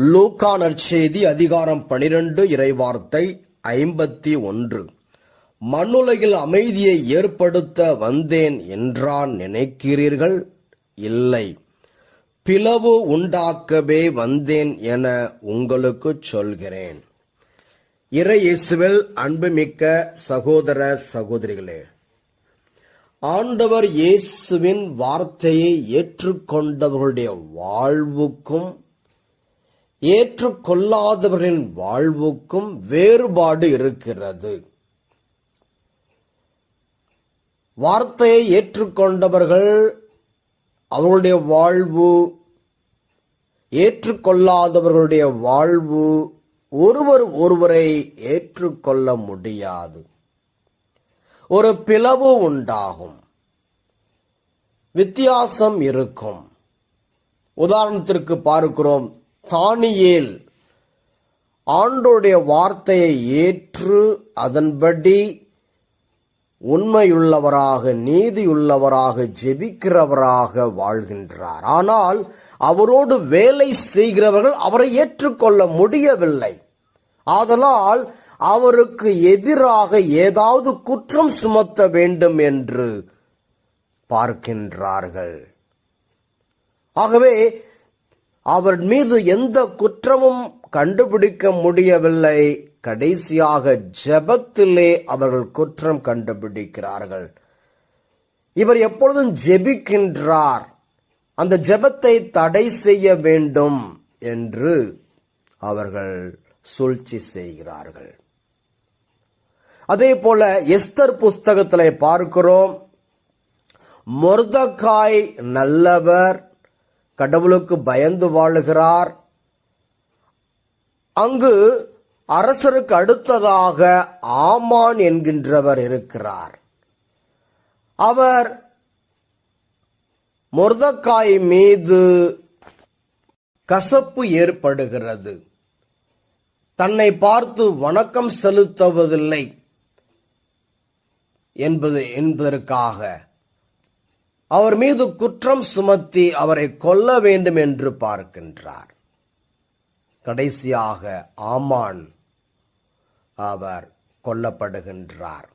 லூக்கா நற்செய்தி அதிகாரம் பனிரெண்டு இறைவார்த்தை ஐம்பத்தி ஒன்று. மண்ணுலகில் அமைதியை ஏற்படுத்த வந்தேன் என்றான் நினைக்கிறீர்கள்? இல்லை. பிளவு உண்டாக்கவே வந்தேன் என உங்களுக்கு சொல்கிறேன். இறை இயேசுவில் அன்புமிக்க சகோதர சகோதரிகளே ஆண்டவர் இயேசுவின் வார்த்தையை ஏற்றுக்கொண்டவர்களுடைய வாழ்வுக்கும் ஏற்றுக்கொள்ளாதவர்களின் வாழ்வுக்கும் வேறுபாடு இருக்கிறது. வார்த்தையை ஏற்றுக்கொண்டவர்கள் அவர்களுடைய வாழ்வு ஏற்றுக்கொள்ளாதவர்களுடைய வாழ்வு ஒருவர் ஒருவரை ஏற்றுக்கொள்ள முடியாது. ஒரு பிளவு உண்டாகும். வித்தியாசம் இருக்கும். உதாரணத்திற்கு பார்க்கிறோம். தானியேல் ஆண்டோடைய வார்த்தையை ஏற்று அதன்படி உண்மையுள்ளவராக நீதியுள்ளவராக ஜெபிக்கிறவராக வாழ்கின்றார். ஆனால் அவரோடு வேலை செய்கிறவர்கள் அவரை ஏற்றுக்கொள்ள முடியவில்லை. ஆதலால் அவருக்கு எதிராக ஏதாவது குற்றம் சுமத்த வேண்டும் என்று பார்க்கின்றார்கள். ஆகவே அவர் மீது எந்த குற்றமும் கண்டுபிடிக்க முடியவில்லை. கடைசியாக ஜெபத்திலே அவர்கள் குற்றம் கண்டுபிடிக்கிறார்கள். இவர் எப்பொழுதும் ஜெபிக்கின்றார். அந்த ஜெபத்தை தடை செய்ய வேண்டும் என்று அவர்கள் சூழ்ச்சி செய்கிறார்கள். அதே போல எஸ்தர் புஸ்தகத்தில் பார்க்கிறோம் மொர்தக்காய் நல்லவர் கடவுளுக்கு பயந்து வாழுகிறார். அங்கு அரசருக்கு அடுத்ததாக ஆமான் என்கின்றவர் இருக்கிறார். அவர் முர்தக்காய் மீது கசப்பு ஏற்படுகிறது. தன்னை பார்த்து வணக்கம் செலுத்துவதில்லை என்பது என்பதற்காக அவர் மீது குற்றம் சுமத்தி அவரை கொல்ல வேண்டும் என்று பார்க்கின்றார். கடைசியாக ஆமான் அவர் கொல்லப்படுகின்றார்.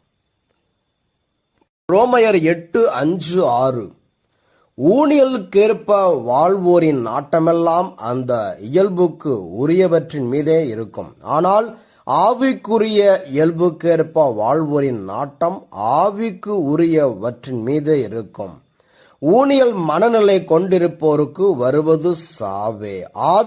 ரோமையர் எட்டு அஞ்சு ஆறு. ஊழியலுக்கேற்ப வாழ்வோரின் நாட்டமெல்லாம் அந்த இயல்புக்கு உரியவற்றின் மீதே இருக்கும். ஆனால் ஆவிக்குரிய இயல்புக்கேற்ப வாழ்வோரின் நாட்டம் ஆவிக்கு உரியவற்றின் மீதே இருக்கும். ஊனியல் மனநிலை கொண்டிருப்போருக்கு வருவது சாவே.